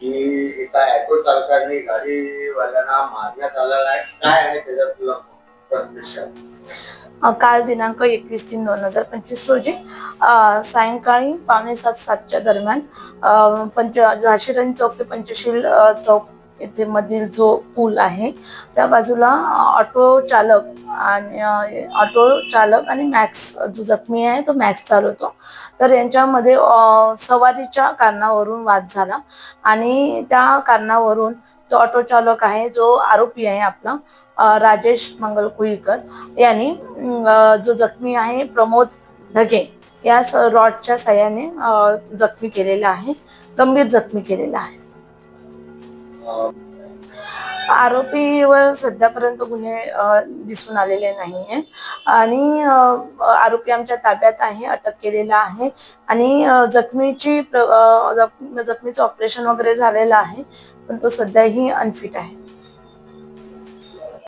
की एका ऍटो चालकाने गाडीवाल्यांना मारण्यात आलेला आहे. काय आहे त्याच्यात तुला अ, काल दिनांक एकवीस तीन दोन हजार पंचवीस रोजी सायंकाळी पावणे सात सातच्या दरम्यान पंच झाशीरंग चौक ते पंचशील चौक येथे मधील जो पूल आहे त्या बाजूला ऑटो चालक आणि ऑटो चालक आणि मॅक्स जो जखमी आहे तो मॅक्स चालवतो. तर यांच्यामध्ये सवारीच्या कारणावरून वाद झाला आणि त्या कारणावरून जो ऑटो चालक आहे जो आरोपी आहे आपला राजेश मंगल कुईकर यांनी जो जखमी आहे प्रमोद ढगे यास रॉडच्या साह्याने जखमी केलेला आहे गंभीर जखमी केलेला आहे. आरोपीवर सध्यापर्यंत गुन्हे दिसून आलेले नाहीये. आणि आरोपी आमच्या ताब्यात आहे अटक केलेला आहे. आणि जखमीची प्र- जख- जखमीचं ऑपरेशन वगैरे झालेलं आहे पण तो सध्याही अनफिट आहे.